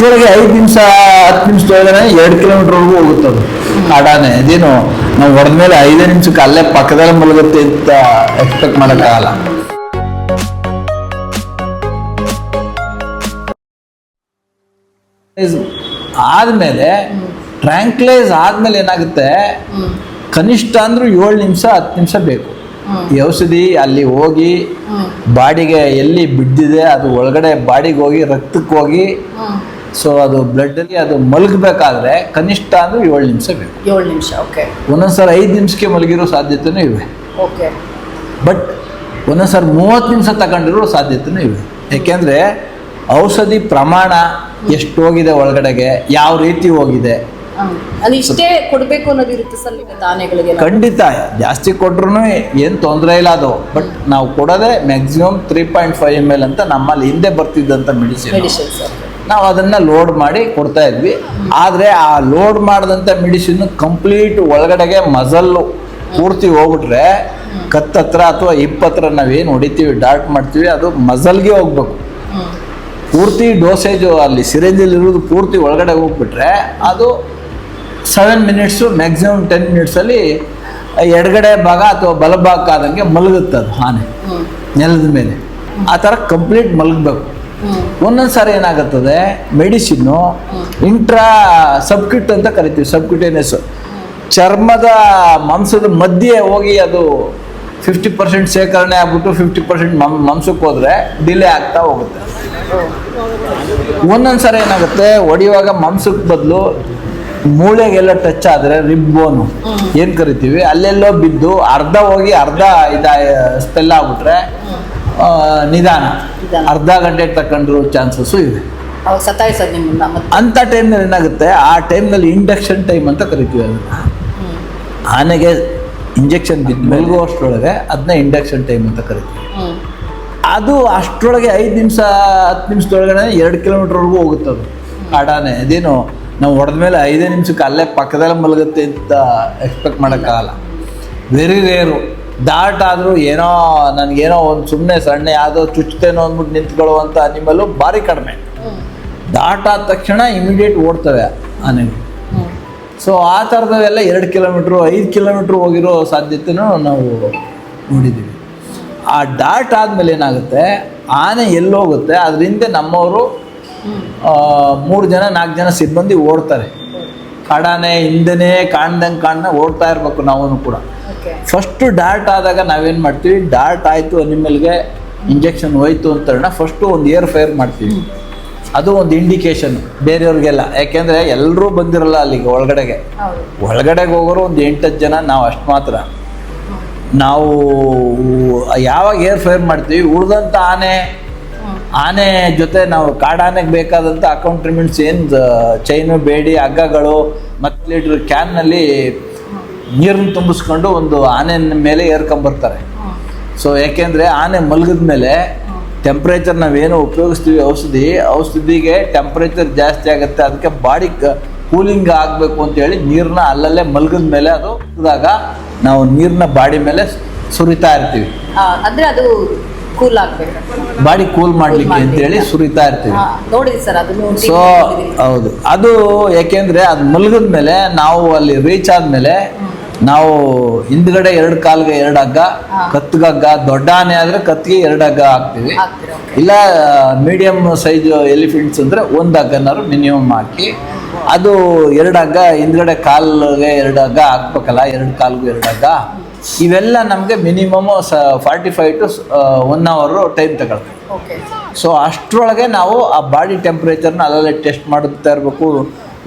ಅಷ್ಟರೊಳಗೆ ಐದು ನಿಮಿಷ ಹತ್ತು ನಿಮಿಷದೊಳಗಡೆ ಎರಡು ಕಿಲೋಮೀಟರ್ವರೆಗೂ ಅದು. ಅಡಾನೆ ಇದೇನು ನಾವು ಹೊಡೆದ ಮೇಲೆ ಐದೇ ನಿಮಿಷಕ್ಕೆ ಅಲ್ಲೇ ಪಕ್ಕದಲ್ಲಿ ಮಲಗುತ್ತೆ ಅಂತ ಎಕ್ಸ್ಪೆಕ್ಟ್ ಮಾಡೋಕ್ಕಾಗಲ್ಲ. ಆದಮೇಲೆ ಟ್ರ್ಯಾಂಕ್ಲೈಸ್ ಆದಮೇಲೆ ಏನಾಗುತ್ತೆ? ಕನಿಷ್ಠ ಅಂದ್ರೂ ಏಳು ನಿಮಿಷ ಹತ್ತು ನಿಮಿಷ ಬೇಕು. ಈ ಔಷಧಿ ಅಲ್ಲಿ ಹೋಗಿ ಬಾಡಿಗೆ ಎಲ್ಲಿ ಬಿದ್ದಿದೆ ಅದು ಒಳಗಡೆ ಬಾಡಿಗೆ ಹೋಗಿ ರಕ್ತಕ್ಕೆ ಹೋಗಿ ಸೊ ಅದು ಬ್ಲಡ್ಡಲ್ಲಿ ಅದು ಮಲಗಬೇಕಾದ್ರೆ ಕನಿಷ್ಠ ಅಂದ್ರೆ ಏಳು ನಿಮಿಷ ಬೇಕು. ಏಳು ನಿಮಿಷ ಓಕೆ ಒಂದೊಂದ್ಸಲ ಐದು ನಿಮಿಷಕ್ಕೆ ಮಲಗಿರೋ ಸಾಧ್ಯತೆನೂ ಇವೆ. ಓಕೆ ಬಟ್ ಒಂದೊಂದ್ಸಲ ಮೂವತ್ತು ನಿಮಿಷ ತಗೊಂಡಿರೋ ಸಾಧ್ಯತೆನೂ ಇವೆ. ಯಾಕೆಂದ್ರೆ ಔಷಧಿ ಪ್ರಮಾಣ ಎಷ್ಟು ಹೋಗಿದೆ ಒಳಗಡೆಗೆ ಯಾವ ರೀತಿ ಹೋಗಿದೆ. ಅದು ಇಷ್ಟೇ ಕೊಡ್ಬೇಕು ಅನ್ನೋದು ಇರುತ್ತೆ ಸರ್ ಇವತ್ತು ಆನೆಗಳಿಗೆ ಖಂಡಿತ ಜಾಸ್ತಿ ಕೊಟ್ರು ಏನು ತೊಂದರೆ ಇಲ್ಲ ಅದು. ಬಟ್ ನಾವು ಕೊಡೋದೇ maximum three point five M L ಅಂತ ನಮ್ಮಲ್ಲಿ ಹಿಂದೆ ಬರ್ತಿದ್ದಂಥ ಮೆಡಿಸಿನ್ ಮೆಡಿಸಿನ್ ಸರ್ ನಾವು ಅದನ್ನು ಲೋಡ್ ಮಾಡಿ ಕೊಡ್ತಾ ಇದ್ವಿ. ಆದರೆ ಆ ಲೋಡ್ ಮಾಡಿದಂಥ ಮೆಡಿಸಿನ್ ಕಂಪ್ಲೀಟ್ ಒಳಗಡೆಗೆ ಮಜಲ್ಲು ಪೂರ್ತಿ ಹೋಗ್ಬಿಟ್ರೆ ಕತ್ತತ್ರ ಅಥವಾ ಇಪ್ಪತ್ತರ ನಾವೇನು ಹೊಡಿತೀವಿ ಡಾರ್ಟ್ ಮಾಡ್ತೀವಿ, ಅದು ಮಜಲ್ಗೆ ಹೋಗ್ಬೇಕು. ಪೂರ್ತಿ ಡೋಸೇಜು ಅಲ್ಲಿ ಸಿರೇಂಜಲ್ಲಿ ಇರೋದು ಪೂರ್ತಿ ಒಳಗಡೆ ಹೋಗ್ಬಿಟ್ರೆ ಅದು ಸೆವೆನ್ ಮಿನಿಟ್ಸು ಮ್ಯಾಕ್ಸಿಮಮ್ ಟೆನ್ ಮಿನಿಟ್ಸಲ್ಲಿ ಎಡಗಡೆ ಭಾಗ ಅಥವಾ ಬಲಭಾಗ ಆದಂಗೆ ಮಲಗುತ್ತೆ ಅದು ಆನೆ. ನೆಲದ ಮೇಲೆ. ಆ ಥರ ಕಂಪ್ಲೀಟ್ ಮಲಗಬೇಕು. ಒಂದೊಂದು ಸಾರಿ ಏನಾಗುತ್ತದೆ? ಮೆಡಿಸಿನ್ನು ಇಂಟ್ರಾ ಸಬ್ಕಿಟ್ ಅಂತ ಕರಿತೀವಿ. ಸಬ್ಕ್ಯೂಟೇನಿಯಸ್ ಚರ್ಮದ ಮಾಂಸದ ಮಧ್ಯೆ ಹೋಗಿ ಅದು ಫಿಫ್ಟಿ ಪರ್ಸೆಂಟ್ ಶೇಖರಣೆ ಆಗ್ಬಿಟ್ಟು ಫಿಫ್ಟಿ ಪರ್ಸೆಂಟ್ ಮಾಂಸಕ್ಕೆ ಹೋದ್ರೆ ಡಿಲೇ ಆಗ್ತಾ ಹೋಗುತ್ತೆ. ಒಂದೊಂದು ಸಾರಿ ಏನಾಗುತ್ತೆ? ಹೊಡೆಯುವಾಗ ಮಾಂಸಕ್ಕೆ ಬದಲು ಮೂಳೆಗೆಲ್ಲ ಟಚ್ ಆದರೆ ರಿಬ್ ಬೋನು ಏನು ಕರಿತೀವಿ? ಅಲ್ಲೆಲ್ಲೋ ಬಿದ್ದು ಅರ್ಧ ಹೋಗಿ ಅರ್ಧ ಇದ ಸ್ಪೆಲ್ ಆಗ್ಬಿಟ್ರೆ ನಿಧಾನ. ಅರ್ಧ ಗಂಟೆ ತಕೊಂಡಿರೋ ಚಾನ್ಸಸ್ಸು ಇದೆ. ಅಂಥ ಟೈಮ್ನಲ್ಲಿ ಏನಾಗುತ್ತೆ ಆ ಟೈಮ್ನಲ್ಲಿ ಇಂಡಕ್ಷನ್ ಟೈಮ್ ಅಂತ ಕರಿತೀವಿ ಅದನ್ನ. ಆನೆಗೆ ಇಂಜೆಕ್ಷನ್ ಬಿದ್ದು ಮಲಗುವಷ್ಟರೊಳಗೆ ಅದನ್ನ ಇಂಡಕ್ಷನ್ ಟೈಮ್ ಅಂತ ಕರಿತೀವಿ. ಅದು ಅಷ್ಟರೊಳಗೆ ಐದು ನಿಮಿಷ ಹತ್ತು ನಿಮಿಷದೊಳಗಡೆ ಎರಡು ಕಿಲೋಮೀಟ್ರ್ವರೆಗೂ ಹೋಗುತ್ತೆ ಅದು. ಕಾಡಾನೆ ಅದೇನು ನಾವು ಹೊಡೆದ ಮೇಲೆ ಐದೇ ನಿಮಿಷಕ್ಕೆ ಅಲ್ಲೇ ಪಕ್ಕದಲ್ಲೇ ಮಲಗುತ್ತೆ ಅಂತ ಎಕ್ಸ್ಪೆಕ್ಟ್ ಮಾಡೋಕ್ಕಾಗಲ್ಲ. ವೆರಿ ರೇರು ದಾಟ್ ಆದರೂ ಏನೋ, ನನಗೇನೋ ಒಂದು ಸುಮ್ಮನೆ ಸಣ್ಣ ಯಾವುದೋ ಚುಚ್ಚುತ್ತೇನೋ ಅಂದ್ಬಿಟ್ಟು ನಿಂತ್ಕೊಳ್ಳುವಂಥ ನಿಮ್ಮಲ್ಲೂ ಭಾರಿ ಕಡಿಮೆ. ಹ್ಮ್ ದಾಟ್ ಆದ ತಕ್ಷಣ ಇಮಿಡಿಯೇಟ್ ಓಡ್ತವೆ ಹ್ಮ್ ಸೊ ಆ ಥರದವೆಲ್ಲ ಎರಡು ಕಿಲೋಮೀಟ್ರು ಐದು ಕಿಲೋಮೀಟ್ರ್ ಹೋಗಿರೋ ಸಾಧ್ಯತೆನೂ ನಾವು ನೋಡಿದ್ದೀವಿ. ಆ ಡಾಟ್ ಆದಮೇಲೆ ಏನಾಗುತ್ತೆ, ಆನೆ ಎಲ್ಲೋಗುತ್ತೆ ಅದರಿಂದ ನಮ್ಮವರು ಮೂರು ಜನ, ನಾಲ್ಕು ಜನ ಸಿಬ್ಬಂದಿ ಓಡ್ತಾರೆ. ಕಾಡಾನೆ ಹಿಂದೆ ಕಾಣ್ದಂಗೆ ಕಾಣ್ದಂಗೆ ಓಡ್ತಾ ಇರಬೇಕು ನಾವು ಕೂಡ. ಫಸ್ಟು ಡಾರ್ಟ್ ಆದಾಗ ನಾವೇನು ಮಾಡ್ತೀವಿ? ಡಾರ್ಟ್ ಆಯಿತು ಅನಿಮಲ್ಗೆ ಇಂಜೆಕ್ಷನ್ ಹೋಯ್ತು ಅಂತ ಫಸ್ಟು ಒಂದು ಏರ್ ಫೈರ್ ಮಾಡ್ತೀವಿ. ಅದು ಒಂದು ಇಂಡಿಕೇಶನ್ ಬೇರೆಯವ್ರಿಗೆಲ್ಲ. ಯಾಕೆಂದರೆ ಎಲ್ಲರೂ ಬಂದಿರಲ್ಲ ಅಲ್ಲಿಗೆ ಒಳಗಡೆಗೆ. ಒಳಗಡೆಗೆ ಹೋಗೋರು ಒಂದು ಎಂಟತ್ತು ಜನ ನಾವು ಅಷ್ಟು ಮಾತ್ರ. ನಾವು ಯಾವಾಗ ಏರ್ ಫೈರ್ ಮಾಡ್ತೀವಿ? ಉಳಿದಂಥ ಆನೆ ಆನೆ ಜೊತೆ ನಾವು ಕಾಡಾನೆಗೆ ಬೇಕಾದಂಥ ಅಕೌಂಟ್ರಿಮೆಂಟ್ಸ್ ಏನು ಚೈನು ಬೇಡಿ ಹಗ್ಗಗಳು ಮತ್ತು ಲೀಟ್ರ್ ಕ್ಯಾನ್ನಲ್ಲಿ ನೀರನ್ನು ತುಂಬಿಸ್ಕೊಂಡು ಒಂದು ಆನೆ ಮೇಲೆ ಏರ್ಕೊಂಬರ್ತಾರೆ. ಸೊ ಯಾಕೆಂದರೆ ಆನೆ ಮಲಗಿದ ಮೇಲೆ ಟೆಂಪ್ರೇಚರ್ ನಾವೇನು ಉಪಯೋಗಿಸ್ತೀವಿ ಔಷಧಿ ಔಷಧಿಗೆ ಟೆಂಪ್ರೇಚರ್ ಜಾಸ್ತಿ ಆಗುತ್ತೆ. ಅದಕ್ಕೆ ಬಾಡಿ ಕೂಲಿಂಗ್ ಆಗಬೇಕು ಅಂತೇಳಿ ನೀರನ್ನ ಅಲ್ಲಲ್ಲೇ ಮಲಗಿದ ಮೇಲೆ ಅದು ಇದಾಗ ನಾವು ನೀರನ್ನ ಬಾಡಿ ಮೇಲೆ ಸುರಿತಾ ಇರ್ತೀವಿ. ಅಂದ್ರೆ ಅದು ಕೂಲ್ ಆಗ್ಬೇಕು. ಬಾಡಿ ಕೂಲ್ ಮಾಡಲಿಕ್ಕೆ. ಅಂತೇಳಿ ಸುರಿತಾ ಇರ್ತೀವಿ. ನೋಡಿ ಸರ್ ಅದನ್ನು ಸೊ ಹೌದು. ಅದು ಯಾಕೆಂದ್ರೆ ಅದು ಮಲಗಿದ ಮೇಲೆ ನಾವು ಅಲ್ಲಿ ರೀಚ್ ಆದ್ಮೇಲೆ ನಾವು ಹಿಂದ್ಗಡೆ ಎರಡು ಕಾಲ್ಗೆ ಎರಡು ಹಗ್ಗ. ಕತ್ಗಗ್ಗ ದೊಡ್ಡ ಆನೆ ಆದ್ರೆ ಕತ್ತಿಗೆ ಎರಡು ಹಗ್ಗ ಹಾಕ್ತೀವಿ. ಇಲ್ಲ ಮೀಡಿಯಂ ಸೈಜ್ ಎಲಿಫೆಂಟ್ಸ್ ಅಂದ್ರೆ ಒಂದು ಹಗ್ಗನಾದ್ರು ಮಿನಿಮಮ್ ಹಾಕಿ. ಅದು ಎರಡು ಹಗ್ಗ ಹಿಂದ್ಗಡೆ ಕಾಲ್ಗೆ ಎರಡು ಹಗ್ಗ ಹಾಕ್ಬೇಕಲ್ಲ ಎರಡು ಕಾಲ್ಗೂ ಎರಡು ಹಗ್ಗ. ಇವೆಲ್ಲ ನಮಗೆ ಮಿನಿಮಮ್ ಸ ಫಾರ್ಟಿ ಫೈವ್ ಟು ಒನ್ ಅವರು ಟೈಮ್ ತಗೊಳ್ತೀವಿ ಓಕೆ ಸೊ ಅಷ್ಟರೊಳಗೆ ನಾವು ಆ ಬಾಡಿ ಟೆಂಪ್ರೇಚರ್ನ ಅಲ್ಲಲ್ಲೇ ಟೆಸ್ಟ್ ಮಾಡುತ್ತಾ ಇರಬೇಕು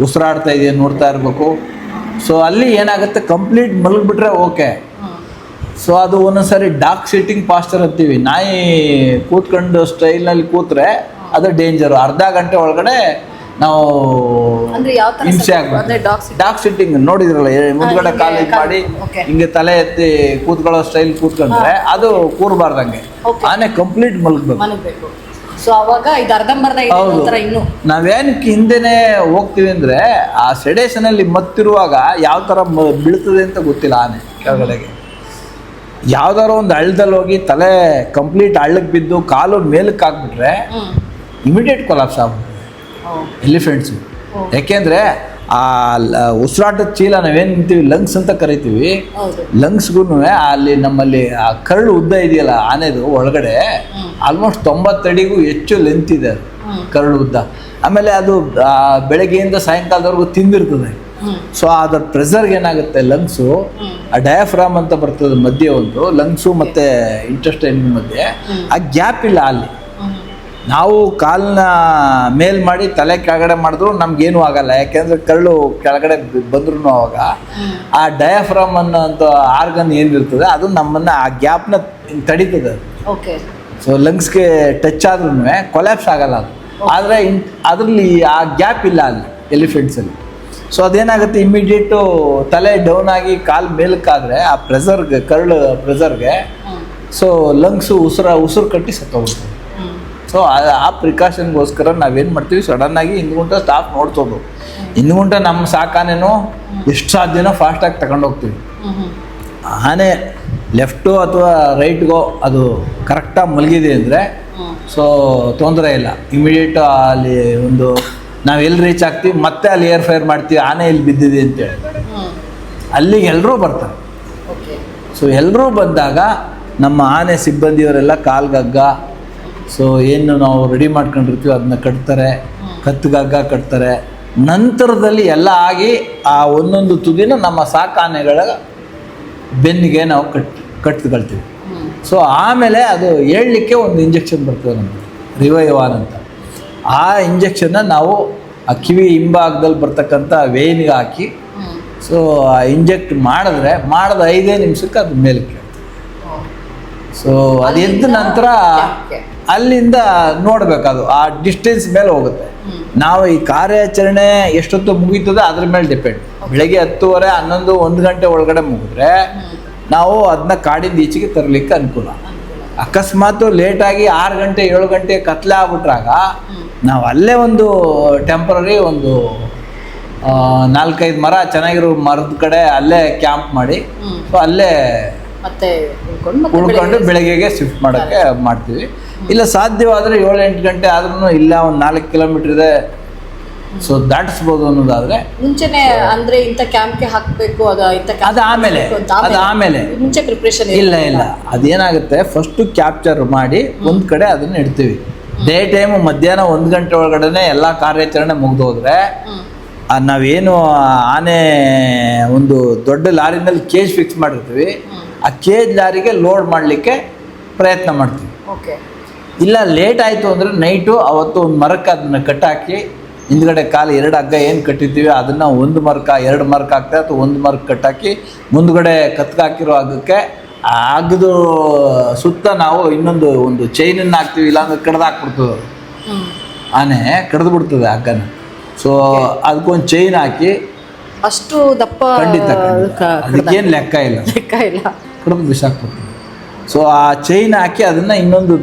ಉಸಿರಾಡ್ತಾ ಇದೆಯಾ ನೋಡ್ತಾ ಇರಬೇಕು. ಸೊ ಅಲ್ಲಿ ಏನಾಗುತ್ತೆ? ಕಂಪ್ಲೀಟ್ ಮಲಗಿಬಿಟ್ರೆ ಓಕೆ ಸೊ ಅದು ಒಂದೊಂದ್ಸರಿ ಡಾಕ್ ಸಿಟ್ಟಿಂಗ್ ಪಾಸ್ಟರ್ ಅಂತೀವಿ. ನಾಯಿ ಕೂತ್ಕೊಂಡು ಸ್ಟೈಲ್ನಲ್ಲಿ ಕೂತ್ರೆ ಅದು ಡೇಂಜರು ಅರ್ಧ ಗಂಟೆ ಒಳಗಡೆ ನಾವು ಹಿಂಸೆ ಆಗ್ಬೋದು ಡಾಕ್ ಸಿಟ್ಟಿಂಗ್ ನೋಡಿದ್ರಲ್ಲ ಮುಂದ್ಗಡೆ ಕಾಲಿ ಕಾಲು ಮಾಡಿ. ಹಿಂಗೆ ತಲೆ ಎತ್ತಿ ಕೂತ್ಕೊಳ್ಳೋ ಸ್ಟೈಲ್ ಕೂತ್ಕೊಂಡ್ರೆ ಅದು ಕೂರಬಾರ್ದಂಗೆ. ಆನೆ ಕಂಪ್ಲೀಟ್ ಮಲಗಬೇಕು. ಸೊ ಅವಾಗ ಇದು ಅರ್ಧಂಬರ್ಧ ಇದೆ ಹೌದು. ಒಂಥರ ಇನ್ನು. ನಾವೇನಕ್ಕೆ ಹಿಂದೆನೆ ಹೋಗ್ತೀವಿ ಅಂದ್ರೆ ಆ ಸೆಡೇಷನ್ ಅಲ್ಲಿ ಮತ್ತಿರುವಾಗ ಯಾವ ತರ ಮ- ಬೀಳ್ತದೆ ಅಂತ ಗೊತ್ತಿಲ್ಲ ಆನೆ ಕೆಳಗಡೆಗೆ. ಯಾವ್ದಾರ ಒಂದು ಹಳ್ಳದಲ್ಲಿ ಹೋಗಿ ತಲೆ ಕಂಪ್ಲೀಟ್ ಹಳ್ಳಕ್ಕೆ ಬಿದ್ದು ಕಾಲು ಮೇಲಕ್ಕೆ ಹಾಕ್ಬಿಟ್ರೆ ಹ್ಮ್. ಇಮಿಡಿಯೇಟ್ ಕೊಲಾಪ್ಸ್ ಆಗ್ಬಿಡುತ್ತೆ ಎಲಿಫೆಂಟ್ಸು ಯಾಕೆಂದರೆ ಆ ಉಸಿರಾಟದ ಚೀಲ ನಾವೇನು ನಿಂತೀವಿ ಲಂಗ್ಸ್ ಅಂತ ಕರಿತೀವಿ. ಲಂಗ್ಸ್ಗೂ ಅಲ್ಲಿ ನಮ್ಮಲ್ಲಿ ಆ ಕರಳು ಉದ್ದ ಇದೆಯಲ್ಲ ಆನೆದು ಒಳಗಡೆ ಆಲ್ಮೋಸ್ಟ್ ತೊಂಬತ್ತಡಿಗೂ ಹೆಚ್ಚು ಲೆಂತ್ ಇದೆ ಅದು ಕರಳು ಉದ್ದ. ಆಮೇಲೆ ಅದು ಬೆಳಗ್ಗೆಯಿಂದ ಸಾಯಂಕಾಲದವರೆಗೂ ತಿಂದಿರ್ತದೆ. ಸೊ ಅದರ ಪ್ರೆಸರ್ಗೆ ಏನಾಗುತ್ತೆ ಲಂಗ್ಸು ಆ ಡಯಾಫ್ರಾಮ್ ಅಂತ ಬರ್ತದೆ ಮಧ್ಯೆ ಒಂದು ಲಂಗ್ಸು ಮತ್ತು ಇಂಟೆಸ್ಟೈನ್ ಮಧ್ಯೆ ಆ ಗ್ಯಾಪ್ ಇಲ್ಲ ಅಲ್ಲಿ. ನಾವು ಕಾಲನ್ನ ಮೇಲ್ ಮಾಡಿ ತಲೆ ಕೆಳಗಡೆ ಮಾಡಿದ್ರು ನಮ್ಗೇನು ಆಗಲ್ಲ. ಯಾಕೆಂದ್ರೆ ಕರಳು ಕೆಳಗಡೆ ಬಂದ್ರು ಅವಾಗ ಆ ಡಯಾಫ್ರಾಮ್ ಅನ್ನೋಂಥ ಆರ್ಗನ್ ಏನಿರ್ತದೆ ಅದು ನಮ್ಮನ್ನ ಆ ಗ್ಯಾಪ್ನ ತಡೀತದೆ ಓಕೆ. ಸೊ ಲಂಗ್ಸ್ಗೆ ಟಚ್ ಆದ್ರೂ ಕೊಲ್ಯಾಪ್ಸ್ ಆಗಲ್ಲ ಅದು. ಆದರೆ ಇನ್ ಅದರಲ್ಲಿ ಆ ಗ್ಯಾಪ್ ಇಲ್ಲ ಅಲ್ಲಿ ಎಲಿಫೆಂಟ್ಸಲ್ಲಿ ಸೊ ಅದೇನಾಗುತ್ತೆ ಇಮ್ಮಿಡಿಯೇಟು ತಲೆ ಡೌನ್ ಆಗಿ ಕಾಲು ಮೇಲಕ್ಕಾದ್ರೆ ಆ ಪ್ರೆಸರ್ಗೆ ಕರ್ಳು ಪ್ರೆಸರ್ಗೆ ಸೊ ಲಂಗ್ಸು ಉಸಿರ ಉಸಿರು ಕಟ್ಟಿ ಸತ್ತೋಗುತ್ತೆ ಸೊ ಆ ಪ್ರಿಕಾಷನ್ಗೋಸ್ಕರ ನಾವೇನು ಮಾಡ್ತೀವಿ? ಸಡನ್ನಾಗಿ ಹಿಂದ್ಗುಂಟ ಸ್ಟಾಪ್ ನೋಡ್ಸೋದು ಹಿಂದ್ಗುಂಟ ನಮ್ಮ ಸಾಕಾನೇನೋ ಎಷ್ಟು ಸಾಧ್ಯನೋ ಫಾಸ್ಟಾಗಿ ತಗೊಂಡೋಗ್ತೀವಿ ಆನೆ ಲೆಫ್ಟು ಅಥವಾ ರೈಟ್ಗೋ ಅದು ಕರೆಕ್ಟಾಗಿ ಮಲಗಿದೆ ಅಂದರೆ ಸೊ ತೊಂದರೆ ಇಲ್ಲ. ಇಮಿಡಿಯೇಟ್ ಅಲ್ಲಿ ಒಂದು ನಾವು ಎಲ್ಲಿ ರೀಚ್ ಆಗ್ತೀವಿ ಮತ್ತೆ ಅಲ್ಲಿ ಏರ್ ಫೈರ್ ಮಾಡ್ತೀವಿ ಆನೆ ಇಲ್ಲಿ ಬಿದ್ದಿದೆ ಅಂತೇಳಿ. ಅಲ್ಲಿಗೆ ಎಲ್ಲರೂ ಬರ್ತಾರೆ. ಸೊ ಎಲ್ಲರೂ ಬಂದಾಗ ನಮ್ಮ ಆನೆ ಸಿಬ್ಬಂದಿಯವರೆಲ್ಲ ಕಾಲ್ಗಗ್ಗ ಸೊ ಏನು ನಾವು ರೆಡಿ ಮಾಡ್ಕೊಂಡಿರ್ತೀವಿ ಅದನ್ನ ಕಟ್ತಾರೆ ಕತ್ತಗಾಗ ಕಟ್ತಾರೆ. ನಂತರದಲ್ಲಿ ಎಲ್ಲ ಆಗಿ ಆ ಒಂದೊಂದು ತುದಿನ ನಮ್ಮ ಸಾಕಾನೆಗಳ ಬೆನ್ನಿಗೆ ನಾವು ಕಟ್ ಕಟ್ಕೊಳ್ತೀವಿ ಸೊ ಆಮೇಲೆ ಅದು ಹೇಳಲಿಕ್ಕೆ ಒಂದು ಇಂಜೆಕ್ಷನ್ ಬರ್ತದೆ ನಮಗೆ ರಿವೈವಾನ್ ಅಂತ ಆ ಇಂಜೆಕ್ಷನ್ನ ನಾವು ಆ ಕಿವಿ ಹಿಂಭಾಗದಲ್ಲಿ ಬರ್ತಕ್ಕಂಥ ವೇನಿಗೆ ಹಾಕಿ ಸೊ ಆ ಇಂಜೆಕ್ಟ್ ಮಾಡಿದ್ರೆ ಮಾಡಿದ ಐದೇ ನಿಮಿಷಕ್ಕೆ ಅದು ಮೇಲಕ್ಕೆ. ಸೊ ಅದು ಎದ್ದ ನಂತರ. ಅಲ್ಲಿಂದ ನೋಡ್ಬೇಕದು ಆ ಡಿಸ್ಟೆನ್ಸ್ ಮೇಲೆ ಹೋಗುತ್ತೆ. ನಾವು ಈ ಕಾರ್ಯಾಚರಣೆ ಎಷ್ಟೊತ್ತು ಮುಗೀತದೆ ಅದ್ರ ಮೇಲೆ ಡಿಪೆಂಡ್ ಬೆಳಗ್ಗೆ ಹತ್ತುವರೆ ಹನ್ನೊಂದು ಒಂದು ಗಂಟೆ ಒಳಗಡೆ ಮುಗಿದ್ರೆ ನಾವು ಅದನ್ನ ಕಾಡಿಂದ ಈಚೆಗೆ ತರಲಿಕ್ಕೆ ಅನುಕೂಲ. ಅಕಸ್ಮಾತ್ ಲೇಟಾಗಿ ಆರು ಗಂಟೆ ಏಳು ಗಂಟೆ ಕತ್ಲೆ ಆಗ್ಬಿಟ್ರಾಗ ನಾವು ಅಲ್ಲೇ ಒಂದು ಟೆಂಪ್ರರಿ ಒಂದು ನಾಲ್ಕೈದು ಮರ ಚೆನ್ನಾಗಿರೋ ಮರದ ಕಡೆ ಅಲ್ಲೇ ಕ್ಯಾಂಪ್ ಮಾಡಿ. ಸೊ ಅಲ್ಲೇ ಮತ್ತೆ ಉಳ್ಕೊಂಡು ಬೆಳಗ್ಗೆಗೆ ಶಿಫ್ಟ್ ಮಾಡೋಕ್ಕೆ ಮಾಡ್ತೀವಿ. ಇಲ್ಲ ಸಾಧ್ಯವಾದರೆ ಏಳು ಎಂಟು ಗಂಟೆ ಆದ್ರೂ ಇಲ್ಲ ಒಂದು ನಾಲ್ಕು ಕಿಲೋಮೀಟರ್ ಇದೆ. ಸೊ ದಾಟಿಸ್ಬೋದು ಅನ್ನೋದಾದ್ರೆ ಮುಂಚೆನೆ ಅಂದ್ರೆ ಇಂಥ ಕ್ಯಾಂಪ್ಗೆ ಹಾಕಬೇಕು ಅದು ಇಂಥ ಅದು ಆಮೇಲೆ, ಅದು ಆಮೇಲೆ. ಮುಂಚೆ ಪ್ರಿಪ್ರೇಷನ್ ಇಲ್ಲ ಇಲ್ಲ. ಅದೇನಾಗುತ್ತೆ ಫಸ್ಟು ಕ್ಯಾಪ್ಚರ್ ಮಾಡಿ ಒಂದು ಕಡೆ ಅದನ್ನ ಇಡ್ತೀವಿ. ಡೇ ಟೈಮು ಮಧ್ಯಾಹ್ನ ಒಂದು ಗಂಟೆ ಒಳಗಡೆನೆ ಎಲ್ಲ ಕಾರ್ಯಾಚರಣೆ ಮುಗ್ದು ಹೋದ್ರೆ ಆ ನಾವೇನು ಆನೆ ಒಂದು ದೊಡ್ಡ ಲಾರಿನಲ್ಲಿ ಕೇಜ್ ಫಿಕ್ಸ್ ಮಾಡಿರ್ತೀವಿ. ಆ ಕೇಜ್ ಲಾರಿಗೆ ಲೋಡ್ ಮಾಡಲಿಕ್ಕೆ ಪ್ರಯತ್ನ ಮಾಡ್ತೀವಿ. ಓಕೆ ಇಲ್ಲ ಲೇಟ್ ಆಯಿತು ಅಂದರೆ ನೈಟು ಅವತ್ತು ಒಂದು ಮರಕ್ಕೆ ಅದನ್ನು ಕಟ್ಟಾಕಿ ಹಿಂದ್ಗಡೆ ಕಾಲು ಎರಡು ಹಗ್ಗ ಏನು ಕಟ್ಟಿರ್ತೀವಿ ಅದನ್ನು ಒಂದು ಮರಕ ಎರಡು ಮರಕ ಹಾಕ್ತಾರೆ ಅಥವಾ ಒಂದು ಮರಕ್ಕೆ ಕಟ್ಟಾಕಿ ಮುಂದ್ಗಡೆ ಕತ್ಕಾಕಿರೋ ಹಗ್ಗಕ್ಕೆ ಆ ಹಗ್ಗದ ಸುತ್ತ ನಾವು ಇನ್ನೊಂದು ಒಂದು ಚೈನನ್ನು ಹಾಕ್ತೀವಿ ಇಲ್ಲಾಂದ್ರೆ ಕಡ್ದು ಹಾಕ್ಬಿಡ್ತದೆ. ಅದು. ಹ್ಮ್ ಆನೆ ಕಡ್ದು ಬಿಡ್ತದೆ ಹಗ್ಗನ. ಸೊ ಅದಕ್ಕೊಂದು ಚೈನ್ ಹಾಕಿ ಅಷ್ಟು ದಪ್ಪ ಖಂಡಿತ. ಅದಕ್ಕೇನು ಲೆಕ್ಕ ಇಲ್ಲ. ಲೆಕ್ಕ ಇಲ್ಲ. ಕಡಿಮೆ ಬಿಸಾಕ್ಬಿಡ್ತೀವಿ ಸೊ ಆ ಚೈನ್ ಹಾಕಿ ಅದನ್ನು ಇನ್ನೊಂದು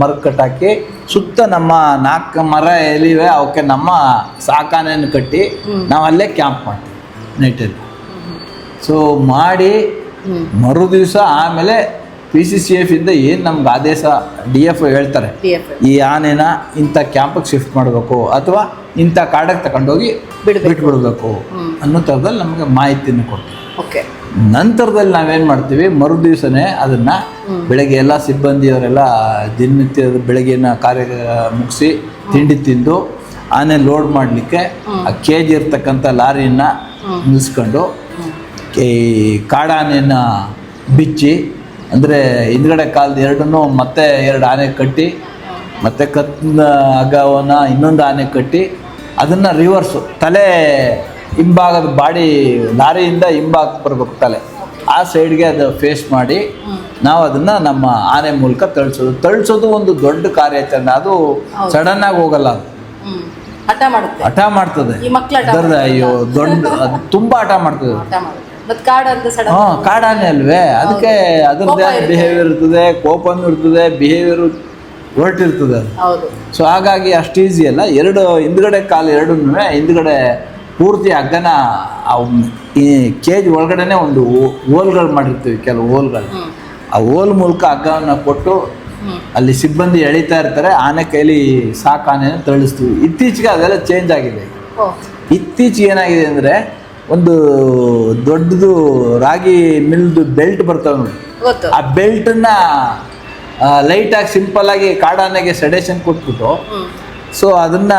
ಮರಕ್ಕೆ ಕಟ್ಟಾಕಿ ಸುತ್ತ ನಮ್ಮ ನಾಲ್ಕು ಮರ ಎಲ್ಲಿವೆ ಅವಕ್ಕೆ ನಮ್ಮ ಸಾಕಾನೆಯನ್ನು ಕಟ್ಟಿ ನಾವು ಅಲ್ಲೇ ಕ್ಯಾಂಪ್ ಮಾಡ್ತೀವಿ ನೈಟಲ್ಲಿ ಸೊ ಮಾಡಿ ಮರುದಿವಸ ಮರು ದಿವಸ ಆಮೇಲೆ ಪಿ ಸಿ ಸಿ ಎಫ್ ಇಂದ ಏನು ನಮ್ಗೆ ಆದೇಶ ಡಿ ಎಫ್ ಹೇಳ್ತಾರೆ ಈ ಆನೆನ ಇಂಥ ಕ್ಯಾಂಪಿಗೆ ಶಿಫ್ಟ್ ಮಾಡಬೇಕು ಅಥವಾ ಇಂಥ ಕಾಡಕ್ಕೆ ತಗೊಂಡೋಗಿ ಬಿಟ್ಟು ಬಿಟ್ಬಿಡ್ಬೇಕು. ಅನ್ನೋ ಥರದಲ್ಲಿ ನಮಗೆ ಮಾಹಿತಿಯನ್ನು ಕೊಡ್ತೀವಿ. ಓಕೆ ನಂತರದಲ್ಲಿ ನಾವೇನು ಮಾಡ್ತೀವಿ? ಮರು ದಿವಸನೇ ಅದನ್ನು ಬೆಳಗ್ಗೆ ಎಲ್ಲ ಸಿಬ್ಬಂದಿಯವರೆಲ್ಲ ದಿನನಿತ್ಯದ ಬೆಳಗ್ಗಿನ ಕಾರ್ಯ ಮುಗಿಸಿ ತಿಂಡಿ ತಿಂದು ಆನೆ ಲೋಡ್ ಮಾಡಲಿಕ್ಕೆ ಆ ಕೆ ಜಿ ಇರ್ತಕ್ಕಂಥ ಲಾರಿಯನ್ನು ನಿಲ್ಲಿಸ್ಕೊಂಡು ಈ ಕಾಡಾನೆಯನ್ನು ಬಿಚ್ಚಿ ಅಂದರೆ ಹಿಂದ್ಗಡೆ ಕಾಲದ ಎರಡನ್ನೂ ಮತ್ತೆ ಎರಡು ಆನೆ ಕಟ್ಟಿ ಮತ್ತೆ ಕತ್ತ ಹಗ್ಗವನ್ನು ಇನ್ನೊಂದು ಆನೆ ಕಟ್ಟಿ ಅದನ್ನು ರಿವರ್ಸು ತಲೆ ಹಿಂಭಾಗದ ಬಾಡಿ ಲಾರಿಯಿಂದ ಹಿಂಭಾಗಕ್ಕೆ ಬರಬೇಕು ತಲೆ. ಆ ಸೈಡ್ಗೆ ಅದು ಫೇಸ್ ಮಾಡಿ ನಾವು ಅದನ್ನು ನಮ್ಮ ಆನೆ ಮೂಲಕ ತಳಿಸೋದು. ತಳಿಸೋದು ಒಂದು ದೊಡ್ಡ ಕಾರ್ಯಾಚರಣೆ ಅದು ಸಡನ್ ಆಗಿ ಹೋಗಲ್ಲ ಅದು. ಹಠ ಮಾಡುತ್ತೆ. ಹಠ ಮಾಡ್ತದೆ. ಅಯ್ಯೋ ದೊಡ್ಡ ಅದು ತುಂಬ ಹಠ ಮಾಡ್ತದೆ. ಹಾ ಕಾಡಾನೆ ಅಲ್ವೇ? ಅದಕ್ಕೆ ಅದರದ್ದೇ ಬಿಹೇವಿಯರ್ ಇರ್ತದೆ ಕೋಪನ್ ಇರ್ತದೆ ಬಿಹೇವಿಯರ್ ಹೊರಟಿರ್ತದೆ ಅದು. ಸೊ ಹಾಗಾಗಿ ಅಷ್ಟು ಈಸಿ ಅಲ್ಲ. ಎರಡು ಹಿಂದ್ಗಡೆ ಕಾಲು ಎರಡೂ ಹಿಂದ್ಗಡೆ ಪೂರ್ತಿ ಹಗ್ಗನ ಈ ಕೇಜ್ ಒಳಗಡೆನೆ ಒಂದು ಹೋಲ್ಗಳು ಮಾಡಿರ್ತೀವಿ ಕೆಲವು ಹೋಲ್ಗಳು. ಆ ಹೋಲ್ ಮೂಲಕ ಹಗ್ಗವನ್ನು ಕೊಟ್ಟು ಅಲ್ಲಿ ಸಿಬ್ಬಂದಿ ಎಳಿತಾ ಇರ್ತಾರೆ ಆನೆ ಕೈಲಿ ಸಾಕು ಆನೆನ ತಳಿಸ್ತೀವಿ ಇತ್ತೀಚೆಗೆ ಅದೆಲ್ಲ ಚೇಂಜ್ ಆಗಿದೆ. ಇತ್ತೀಚೆಗೆ ಏನಾಗಿದೆ ಅಂದರೆ ಒಂದು ದೊಡ್ಡದು ರಾಗಿ ಮಿಲ್ದು ಬೆಲ್ಟ್ ಬರ್ತವೆ ನೋಡಿ. ಆ ಬೆಲ್ಟನ್ನ ಲೈಟಾಗಿ ಸಿಂಪಲ್ ಆಗಿ ಕಾಡಾನೆಗೆ ಸೆಡೇಷನ್ ಕೊಟ್ಬಿಟ್ಟು ಸೊ ಅದನ್ನ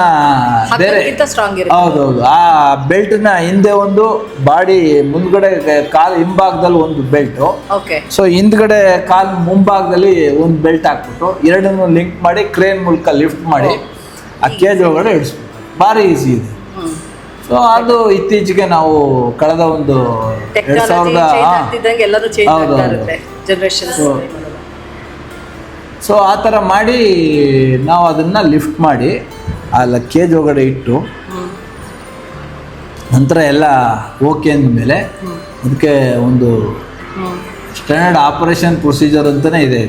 ಬೇರೆ ಸ್ಟ್ರಾಂಗ್ ಹೌದೌದು. ಆ ಬೆಲ್ಟ್ನ ಹಿಂದೆ ಒಂದು ಬಾಡಿ ಮುಂದ್ಗಡೆ ಕಾಲು ಹಿಂಭಾಗದಲ್ಲಿ ಒಂದು ಬೆಲ್ಟ್ ಓಕೆ ಸೊ ಹಿಂದ್ಗಡೆ ಕಾಲು ಮುಂಭಾಗದಲ್ಲಿ ಒಂದು ಬೆಲ್ಟ್ ಹಾಕ್ಬಿಟ್ಟು ಎರಡನ್ನು ಲಿಂಕ್ ಮಾಡಿ ಕ್ರೇನ್ ಮೂಲಕ ಲಿಫ್ಟ್ ಮಾಡಿ ಆ ಕೇಜ್ ಒಳಗಡೆ ಇಡಿಸ್ಬಿಟ್ಟು. ಭಾರಿ ಈಸಿ ಇದೆ. ಸೊ ಅದು ಇತ್ತೀಚೆಗೆ ನಾವು ಕಳೆದ ಒಂದು ಎರಡ್ ಸಾವಿರದ ಚೇಂಜ್ ಸೊ ಆ ಥರ ಮಾಡಿ ನಾವು ಅದನ್ನು ಲಿಫ್ಟ್ ಮಾಡಿ ಆ ಕೇಜ್ ಒಳಗಡೆ ಇಟ್ಟು, ನಂತರ ಎಲ್ಲ ಓಕೆ ಅಂದಮೇಲೆ ಅದಕ್ಕೆ ಒಂದು ಸ್ಟ್ಯಾಂಡರ್ಡ್ ಆಪರೇಷನ್ ಪ್ರೊಸೀಜರ್ ಅಂತಲೇ ಇದೆ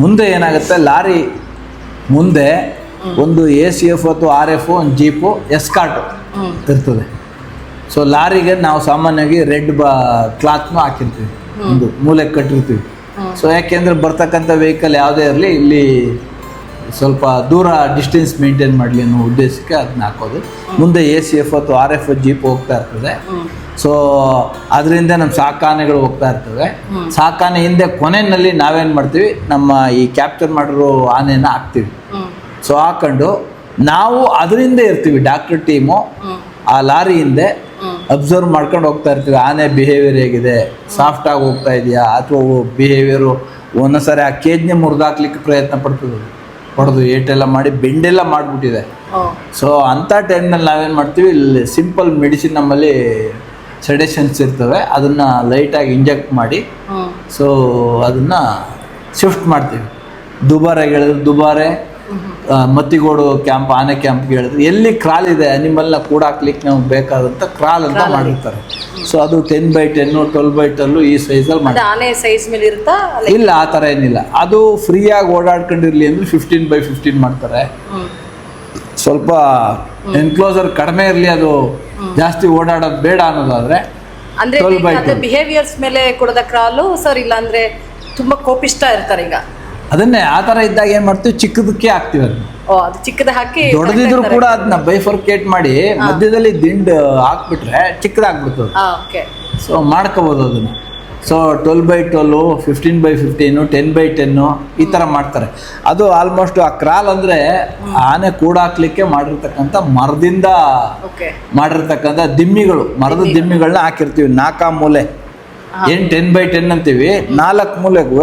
ಮುಂದೆ ಏನಾಗುತ್ತೆ, ಲಾರಿ ಮುಂದೆ ಒಂದು ಎ ಸಿ ಎಫ್ ಅಥವಾ ಆರ್ ಎಫ್ ಒಂದು ಜೀಪು ಎಸ್ಕಾಟು ಹ್ಮ್ ಇರ್ತದೆ. ಸೊ ಲಾರಿಗೆ ನಾವು ಸಾಮಾನ್ಯವಾಗಿ ರೆಡ್ ಬಾ ಕ್ಲಾತ್ನೂ ಹಾಕಿರ್ತೀವಿ. ಒಂದು ಮೂಲೆಗೆ ಕಟ್ಟಿರ್ತೀವಿ. ಸೊ ಯಾಕೆಂದ್ರೆ ಬರ್ತಕ್ಕಂಥ ವೆಹಿಕಲ್ ಯಾವುದೇ ಇರಲಿ ಇಲ್ಲಿ ಸ್ವಲ್ಪ ದೂರ ಡಿಸ್ಟೆನ್ಸ್ ಮೇಂಟೈನ್ ಮಾಡಲಿ ಅನ್ನೋ ಉದ್ದೇಶಕ್ಕೆ ಅದನ್ನ ಹಾಕೋದು. ಮುಂದೆ ಎ ಸಿ ಎಫ್ ಅಥವಾ ಆರ್ ಎಫ್ ಜೀಪ್ ಹೋಗ್ತಾ ಇರ್ತದೆ. ಸೊ ಅದರಿಂದ ನಮ್ಮ ಸಾಕಾನೆಗಳು ಹೋಗ್ತಾ ಇರ್ತವೆ. ಸಾಕಾನೆ ಹಿಂದೆ ಕೊನೆಯಲ್ಲಿ ನಾವೇನು ಮಾಡ್ತೀವಿ? ನಮ್ಮ ಈ ಕ್ಯಾಪ್ಚರ್ ಮಾಡಿರೋ ಆನೆನ ಹಾಕ್ತೀವಿ. ಸೊ ಹಾಕೊಂಡು ನಾವು ಅದರಿಂದ ಇರ್ತೀವಿ ಡಾಕ್ಟರ್ ಟೀಮು ಆ ಲಾರಿ ಹಿಂದೆ ಅಬ್ಸರ್ವ್ ಮಾಡ್ಕೊಂಡು ಹೋಗ್ತಾ ಇರ್ತೀವಿ. ಆನೆ ಬಿಹೇವಿಯರ್ ಹೇಗಿದೆ? ಸಾಫ್ಟ್ ಆಗಿ ಹೋಗ್ತಾ ಇದೆಯಾ? ಅಥವಾ ಬಿಹೇವಿಯರು ಒಂದೊಂದ್ಸರಿ ಆ ಕೇಜ್ನೆ ಮುರಿದಾಕ್ಲಿಕ್ಕೆ ಪ್ರಯತ್ನ ಪಡ್ತದೆ. ಹೊಡೆದು ಏಟೆಲ್ಲ ಮಾಡಿ ಬೆಂಡೆಲ್ಲ ಮಾಡಿಬಿಟ್ಟಿದೆ. ಸೊ ಅಂಥ ಟೈಮ್ನಲ್ಲಿ ನಾವೇನು ಮಾಡ್ತೀವಿ? ಇಲ್ಲಿ ಸಿಂಪಲ್ ಮೆಡಿಸಿನ್ ನಮ್ಮಲ್ಲಿ ಸೆಡೇಷನ್ಸ್ ಇರ್ತವೆ. ಅದನ್ನು ಲೈಟಾಗಿ ಇಂಜೆಕ್ಟ್ ಮಾಡಿ. ಸೊ ಅದನ್ನು ಶಿಫ್ಟ್ ಮಾಡ್ತೀವಿ. ದುಬಾರೆಗೆ ಹೇಳಿದ್ರೆ ದುಬಾರೆ ಮತ್ತಿಗೋಡು ಕ್ಯಾಂಪ್ ಆನೆ ಕ್ಯಾಂಪ್ ಹೇಳಿದ್ರೆ. ಎಲ್ಲಿ ಕ್ರಾಲ್ ಇದೆ ನಿಮ್ಮೆಲ್ಲ ಕೂಡ ಹಾಕ್ಲಿಕ್ಕೆ ನಮ್ಗೆ ಬೇಕಾದಂತ ಕ್ರಾಲ್ ಅಂತ ಮಾಡಿರ್ತಾರೆ. ಸೊ ಅದು ten by ten twelve by twelve ಈ ಸೈಜಲ್ಲಿ ಮಾಡಿ ಅದು ಆನೆ ಸೈಜ್ ಮೇಲೆ ಇರುತ್ತಾ? ಇಲ್ಲ ಆ ಥರ ಏನಿಲ್ಲ. ಅದು ಫ್ರೀಯಾಗಿ ಓಡಾಡ್ಕೊಂಡಿರ್ಲಿ ಅಂದ್ರೆ ಫಿಫ್ಟೀನ್ ಬೈ ಫಿಫ್ಟೀನ್ ಮಾಡ್ತಾರೆ. ಸ್ವಲ್ಪ ಎನ್ಕ್ಲೋಸರ್ ಕಡಿಮೆ ಇರಲಿ ಅದು ಜಾಸ್ತಿ ಓಡಾಡೋದು ಬೇಡ ಅನ್ನೋದಾದ್ರೆ ಅಂದ್ರೆ 12 by ಅದು 12. ಬಿಹೇವಿಯರ್ಸ್ ಮೇಲೆ ಕೊಡದ ಕ್ರಾಲು ಸರ್ ಇಲ್ಲ ಅಂದ್ರೆ ತುಂಬಾ ಕೋಪಿಷ್ಟ ಇರ್ತಾರೆ ಈಗ. ಅದನ್ನೇ ಆ ಥರ ಇದ್ದಾಗ ಏನು ಮಾಡ್ತೀವಿ? ಚಿಕ್ಕದಕ್ಕೆ ಹಾಕ್ತೀವಿ ಅದನ್ನ. ಓ ಅದು ಚಿಕ್ಕದ ಹಾಕಿ ದೊಡ್ಡದಿದ್ರು ಕೂಡ ಅದನ್ನ ಬೈಫರ್ಕೇಟ್ ಮಾಡಿ ಮಧ್ಯದಲ್ಲಿ ದಿಂಡು ಹಾಕ್ಬಿಟ್ರೆ ಚಿಕ್ಕದಾಗ್ಬಿಡ್ತದೆ ಓಕೆ. ಸೊ ಮಾಡ್ಕೋಬೋದು ಅದನ್ನು. So twelve by twelve fifteen by fifteen ten by ten ಈ ಥರ ಮಾಡ್ತಾರೆ. ಅದು ಆಲ್ಮೋಸ್ಟ್ ಆ ಕ್ರಾಲ್ ಅಂದರೆ ಆನೆ ಕೂಡಾಕ್ಲಿಕ್ಕೆ ಮಾಡಿರ್ತಕ್ಕಂಥ ಮರದಿಂದ ಮಾಡಿರ್ತಕ್ಕಂಥ ದಿಮ್ಮಿಗಳು ಮರದ ದಿಮ್ಮಿಗಳನ್ನ ಹಾಕಿರ್ತೀವಿ. ನಾಕಾ ಮೂಲೆ ಏನ್ ಟೆನ್ ಬೈ ಟೆನ್ ಅಂತೀವಿ? ನಾಲ್ಕು ಮೂಲೆಗೂ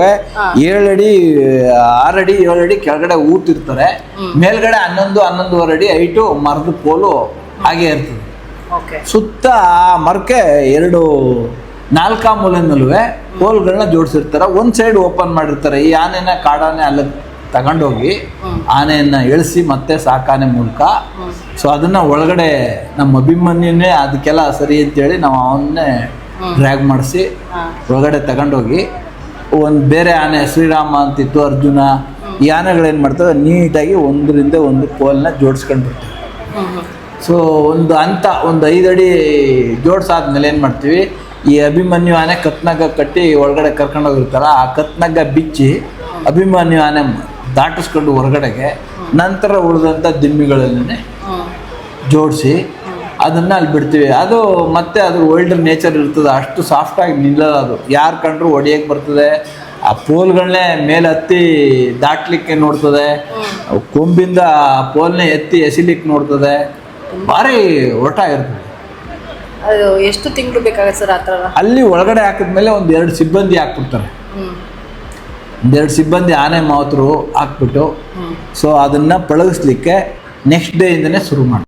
ಏಳಡಿ ಆರಡಿ ಏಳಡಿ ಕೆಳಗಡೆ ಊತಿರ್ತಾರೆ ಮೇಲ್ಗಡೆ ಹನ್ನೊಂದು ಹನ್ನೊಂದುವರೆ ಅಡಿ ಐಟು ಮರದ ಪೋಲು ಹಾಗೆ ಇರ್ತದೆ. ಸುತ್ತ ಆ ಮರಕ್ಕೆ ಎರಡು ನಾಲ್ಕ ಮೂಲೆನಲ್ಲೂ ಪೋಲ್ಗಳನ್ನ ಜೋಡಿಸಿರ್ತಾರೆ. ಒಂದು ಸೈಡ್ ಓಪನ್ ಮಾಡಿರ್ತಾರೆ. ಈ ಆನೆನ ಕಾಡಾನೆ ಅಲ್ಲಿ ತಗೊಂಡೋಗಿ ಆನೆಯನ್ನ ಇಳಿಸಿ ಮತ್ತೆ ಸಾಕಾನೆ ಮೂಲಕ. ಸೊ ಅದನ್ನ ಒಳಗಡೆ ನಮ್ಮ ಅಭಿಮನ್ಯನೇ ಅದಕ್ಕೆಲ್ಲ ಸರಿ ಅಂತೇಳಿ ನಾವು ಅವನ್ನೇ ಡ್ರ್ಯಾಗ್ ಮಾಡಿಸಿ ಒಳಗಡೆ ತಗೊಂಡೋಗಿ ಒಂದು ಬೇರೆ ಆನೆ ಶ್ರೀರಾಮ ಅಂತಿತ್ತು ಅರ್ಜುನ ಈ ಆನೆಗಳೇನು ಮಾಡ್ತವೆ ನೀಟಾಗಿ ಒಂದರಿಂದ ಒಂದು ಕೋಲನ್ನ ಜೋಡಿಸ್ಕೊಂಡು ಬಿಡ್ತವೆ. ಸೊ ಒಂದು ಹಂತ ಒಂದು ಐದು ಅಡಿ ಜೋಡ್ಸಾದ್ಮೇಲೆ ಏನು ಮಾಡ್ತೀವಿ ಈ ಅಭಿಮನ್ಯು ಆನೆ ಕತ್ನಗ್ಗ ಕಟ್ಟಿ ಒಳಗಡೆ ಕರ್ಕೊಂಡೋಗಿರ್ತಾರ ಆ ಕತ್ನಗ್ಗ ಬಿಚ್ಚಿ ಅಭಿಮನ್ಯು ಆನೆ ದಾಟಿಸ್ಕೊಂಡು ಹೊರಗಡೆಗೆ ನಂತರ ಉಳಿದಂಥ ದಿಮ್ಮಿಗಳನ್ನೇ ಜೋಡಿಸಿ ಅದನ್ನು ಅಲ್ಲಿ ಬಿಡ್ತೀವಿ. ಅದು ಮತ್ತೆ ಅದು ಓಲ್ಡ್ ನೇಚರ್ ಇರ್ತದೆ. ಅಷ್ಟು ಸಾಫ್ಟಾಗಿ ನಿಲ್ಲಲ್ಲ ಅದು. ಯಾರು ಕಂಡ್ರು ಹೊಡಿಯಕ್ಕೆ ಬರ್ತದೆ. ಆ ಪೋಲ್ಗಳನ್ನೇ ಮೇಲೆ ಹತ್ತಿ ದಾಟ್ಲಿಕ್ಕೆ ನೋಡ್ತದೆ. ಕೊಂಬಿಂದ ಆ ಪೋಲ್ನೇ ಎತ್ತಿ ಎಸಿಲಿಕ್ಕೆ ನೋಡ್ತದೆ. ಭಾರಿ ಒಟ ಅದು ಎಷ್ಟು ತಿಂಗಳು ಬೇಕಾಗತ್ತೆ ಸರ್ ಆ ಥರ? ಅಲ್ಲಿ ಒಳಗಡೆ ಹಾಕಿದ್ಮೇಲೆ ಒಂದು ಎರಡು ಸಿಬ್ಬಂದಿ ಹಾಕ್ಬಿಡ್ತಾರೆ. ಒಂದೆರಡು ಸಿಬ್ಬಂದಿ ಆನೆ ಮಾವತರು ಹಾಕ್ಬಿಟ್ಟು ಸೊ ಅದನ್ನು ಪಳಗಿಸ್ಲಿಕ್ಕೆ ನೆಕ್ಸ್ಟ್ ಡೇ ಇಂದನೇ ಶುರು ಮಾಡ್ತಾರೆ